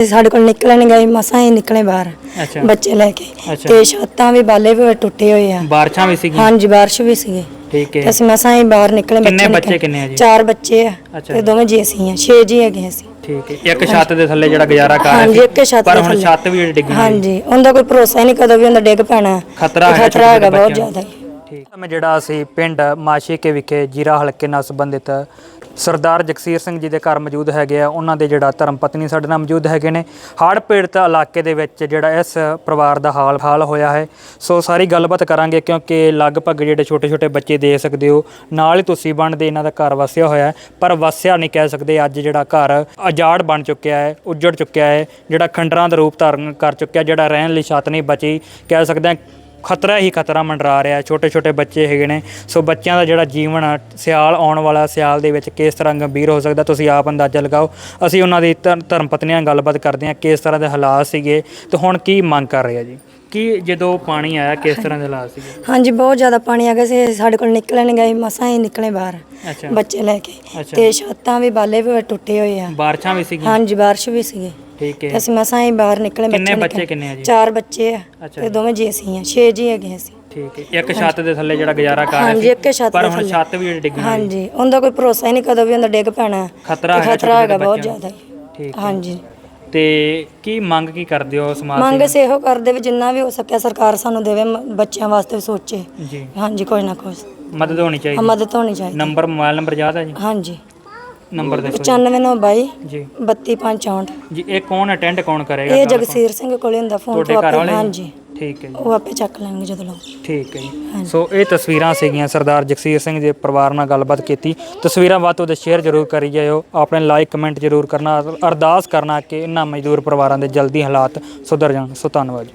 ਸਾਡੇ ਕੋਲ ਨਿਕਲਣ ਗਏ ਮਸਾਂ ਹੀ ਨਿਕਲੇ ਬਾਹਰ ਅੱਛਾ ਬੱਚੇ ਲੈ ਕੇ ਅੱਛਾ। ਤੇ ਛੱਤਾਂ ਵੀ ਬਾਲੇ ਵੀ ਟੁੱਟੇ ਹੋਏ ਆ ਬਾਰਿਸ਼ਾਂ ਵੀ ਸੀਗੀਆਂ ਹਾਂਜੀ ਬਾਰਿਸ਼ ਵੀ ਸੀਗੀ ਠੀਕ ਤੇ ਹੈ ਅਸੀਂ ਮਸਾਂ ਹੀ ਬਾਹਰ ਨਿਕਲੇ ਕਿੰਨੇ ਨਿਕਲੇ। ਬੱਚੇ ਕਿੰਨੇ ਆ ਜੀ? ਚਾਰ ਬੱਚੇ ਆ ਅੱਛਾ ਤੇ ਜੀ। ਦੋਵੇਂ ਜੀ ਅਸੀਂ ਆ ਛੇ ਜੀ ਹੈਗੇ ਅਸੀਂ ਠੀਕ ਹੈ ਇੱਕ ਛੱਤ ਦੇ ਥੱਲੇ ਜਿਹੜਾ ਗੁਜ਼ਾਰਾ ਕਰ ਰਹੇ ਹਾਂਜੀ ਸੀ ਇੱਕ ਛੱਤ ਪਰ ਦੇ ਹੁਣ ਥੱਲੇ। ਛੱਤ ਵੀ ਡਿੱਗਣੀ ਹੈ ਹਾਂਜੀ ਉਹਦਾ ਕੋਈ ਭਰੋਸਾ ਹੀ ਨਹੀਂ ਕਦੋਂ ਵੀ ਉਹਦਾ ਡਿੱਗ ਪੈਣਾ ਖਤਰਾ ਤੇ ਹੈ ਖਤਰਾ ਹੈਗਾ ਛੋਟੇ ਬਹੁਤ ਬੱਚਿਆਂ ਨੂੰ। ਜ਼ਿਆਦਾ ਠੀਕ। ਮੈਂ ਜਿਹੜਾ ਅਸੀਂ ਪਿੰਡ ਮਾਸ਼ੀਕੇ ਵਿਖੇ ਜੀਰਾ ਹਲਕੇ ਨਾਲ ਸੰਬੰਧਿਤ ਸਰਦਾਰ ਜਗਸੀਰ ਸਿੰਘ ਜੀ ਦੇ ਘਰ ਮੌਜੂਦ ਹੈਗੇ ਆ, ਉਹਨਾਂ ਦੇ ਜਿਹੜਾ ਧਰਮ ਪਤਨੀ ਸਾਡੇ ਨਾਲ ਮੌਜੂਦ ਹੈਗੇ ਨੇ। ਹੜ੍ਹ ਪੀੜਤ ਇਲਾਕੇ ਦੇ ਵਿੱਚ ਜਿਹੜਾ ਇਸ ਪਰਿਵਾਰ ਦਾ ਹਾਲ ਹਾਲ ਹੋਇਆ ਹੈ। ਸੋ ਸਾਰੀ ਗੱਲਬਾਤ ਕਰਾਂਗੇ, ਕਿਉਂਕਿ ਲਗਭਗ ਜਿਹੜੇ ਛੋਟੇ ਛੋਟੇ ਬੱਚੇ ਦੇ ਸਕਦੇ ਹੋ, ਨਾਲ ਹੀ ਤੁਸੀਂ ਬਣਦੇ ਇਹਨਾਂ ਦਾ ਘਰ ਵਸਿਆ ਹੋਇਆ ਹੈ। ਪਰ ਵਸਿਆ ਨਹੀਂ ਕਹਿ ਸਕਦੇ, ਅੱਜ ਜਿਹੜਾ ਘਰ ਅਜਾੜ ਬਣ ਚੁੱਕਿਆ ਹੈ, ਉੱਜੜ ਚੁੱਕਿਆ ਹੈ, ਜਿਹੜਾ ਖੰਡਰਾਂ ਦਾ ਰੂਪ ਧਾਰਨ ਕਰ ਚੁੱਕਿਆ, ਜਿਹੜਾ ਰਹਿਣ ਲਈ ਛੱਤ ਨਹੀਂ ਬਚੀ। ਕਹਿ ਸਕਦੇ ਹਾਂ ਖਤਰਾ ਹੀ ਖਤਰਾ ਮੰਡਰਾ ਰਿਹਾ ਛੋਟੇ ਛੋਟੇ ਬੱਚੇ ਹੈਗੇ ਨੇ। ਸੋ ਬੱਚਿਆਂ ਦਾ ਜਿਹੜਾ ਜੀਵਨ ਆ, ਸਿਆਲ ਆਉਣ ਵਾਲਾ ਸਿਆਲ ਦੇ ਵਿੱਚ ਕਿਸ ਤਰ੍ਹਾਂ ਗੰਭੀਰ ਹੋ ਸਕਦਾ ਤੁਸੀਂ ਆਪ ਅੰਦਾਜ਼ਾ ਲਗਾਓ। ਅਸੀਂ ਉਹਨਾਂ ਦੀ ਧਰ- ਧਰਮ ਪਤਨੀਆਂ ਨਾਲ ਗੱਲਬਾਤ ਕਰਦੇ ਹਾਂ ਕਿਸ ਤਰ੍ਹਾਂ ਦੇ ਹਾਲਾਤ ਸੀਗੇ ਤੇ ਹੁਣ ਕੀ ਮੰਗ ਕਰ ਰਹੇ ਆ ਜੀ? ਕੀ ਜਦੋਂ ਪਾਣੀ ਆਇਆ ਕਿਸ ਤਰ੍ਹਾਂ ਦੇ ਹਾਲਾਤ ਸੀਗੇ? ਹਾਂਜੀ ਬਹੁਤ ਜ਼ਿਆਦਾ ਪਾਣੀ ਆ ਗਿਆ ਸੀ। ਸਾਡੇ ਕੋਲ ਨਿਕਲਣ ਗਏ ਮਸਾਂ ਹੀ ਨਿਕਲੇ ਬਾਹਰ ਅੱਛਾ। ਬੱਚੇ ਲੈ ਕੇ। ਤੇ ਛੱਤਾਂ ਵੀ ਬਾਲੇ ਵੀ ਟੁੱਟੇ ਹੋਏ ਆ। ਬਾਰਿਸ਼ਾਂ ਵੀ ਸੀਗੀਆਂ? ਹਾਂਜੀ ਬਾਰਿਸ਼ ਵੀ ਸੀਗੀ। ਠੀਕ ਤੇ ਹੈ ਅਸੀਂ ਮਸਾਂ ਹੀ ਬਾਹਰ ਨਿਕਲੇ ਕਿੰਨੇ ਨਿਕਲੇ। ਬੱਚੇ ਕਿੰਨੇ ਆ ਜੀ? ਚਾਰ ਬੱਚੇ ਆ ਅੱਛਾ। ਤੇ ਜੀ। ਦੋਵੇਂ ਜੀ ਅਸੀਂ ਆ ਛੇ ਜੀ ਹੈਗੇ ਅਸੀਂ। ਠੀਕ ਹੈ। ਇੱਕ ਛੱਤ ਦੇ ਥੱਲੇ ਜਿਹੜਾ ਗੁਜ਼ਾਰਾ ਕਰ ਰਹੇ ਹਾਂਜੀ ਛੱਤ ਪਰ ਦੇ ਹੁਣ ਥੱਲੇ। ਛੱਤ ਵੀ ਡਿੱਗਣੀ ਹੈ ਹਾਂਜੀ ਉਹਦਾ ਕੋਈ ਭਰੋਸਾ ਹੀ ਨਹੀਂ ਕਦੋਂ ਵੀ ਉਹਦਾ ਡਿੱਗ ਪੈਣਾ। ਖਤਰਾ ਤੇ ਹੈ ਖਤਰਾ ਛੋਟੇ ਹੈਗਾ ਬਹੁਤ ਬੱਚਿਆਂ ਨੂੰ। ਜ਼ਿਆਦਾ। ਠੀਕ ਹੈ। ਹਾਂਜੀ। ਤੇ ਕੀ ਮੰਗ ਕੀ ਕਰਦੇ ਹੋ ਸਮਾਜ ਮੰਗ ਸੇਵੀ? ਸੇ ਇਹੋ ਕਰਦੇ ਵੀ ਜਿੰਨਾ ਵੀ ਹੋ ਸਕਿਆ ਸਰਕਾਰ ਸਾਨੂੰ ਦੇਵੇ ਮ- ਬੱਚਿਆਂ ਵਾਸਤੇ ਸੋਚੇ। ਜੀ। ਹਾਂਜੀ ਕੋਈ ਨਾ ਕੋਈ ਮਦਦ ਹੋਣੀ ਚਾਹੀਦੀ। ਮਦਦ ਹੋਣੀ ਚਾਹੀਦੀ। ਨੰਬਰ ਮੋਬਾਈਲ ਨੰਬਰ ਯਾਦ ਹੈ ਜੀ? ਹਾਂਜੀ। ਨੰਬਰ ਦੱਸੋ 9592 ਜੀ। 3264 ਜੀ ਇਹ ਕੌਣ ਅਟੈਂਡ ਕੌਣ ਕਰੇਗਾ ਇਹ ਗੱਲ? ਜਗਸੀਰ ਸਿੰਘ ਕੋਲੇ ਹੁੰਦਾ ਫੋਨ ਤੁਹਾਡੇ ਤੋਂ ਘਰ ਆਪੇ ਵਾਲੇ? ਹਾਂਜੀ। ਠੀਕ ਹੈ ਜੀ। ਉਹ ਆਪੇ ਚੱਕ ਲੈਣਗੇ ਜਦੋਂ ਲਓ। ਠੀਕ ਹੈ ਜੀ। ਸੋ ਇਹ ਤਸਵੀਰਾਂ ਸੀਗੀਆਂ ਸਰਦਾਰ ਜਗਸੀਰ ਸਿੰਘ ਦੇ ਪਰਿਵਾਰ ਨਾਲ ਗੱਲਬਾਤ ਕੀਤੀ। ਤਸਵੀਰਾਂ ਵੱਧ ਤੋਂ ਵੱਧ ਸ਼ੇਅਰ ਜ਼ਰੂਰ ਕਰੀ ਜਾਇਓ। ਆਪਣੇ ਲਾਈਕ ਕਮੈਂਟ ਜ਼ਰੂਰ ਕਰਨਾ। ਅਰਦਾਸ ਕਰਨਾ ਕਿ ਇਹਨਾਂ ਮਜ਼ਦੂਰ ਪਰਿਵਾਰਾਂ ਦੇ ਜਲਦੀ ਹਾਲਾਤ ਸੁਧਰ ਜਾਣ। ਸੋ ਧੰਨਵਾਦ ਜੀ।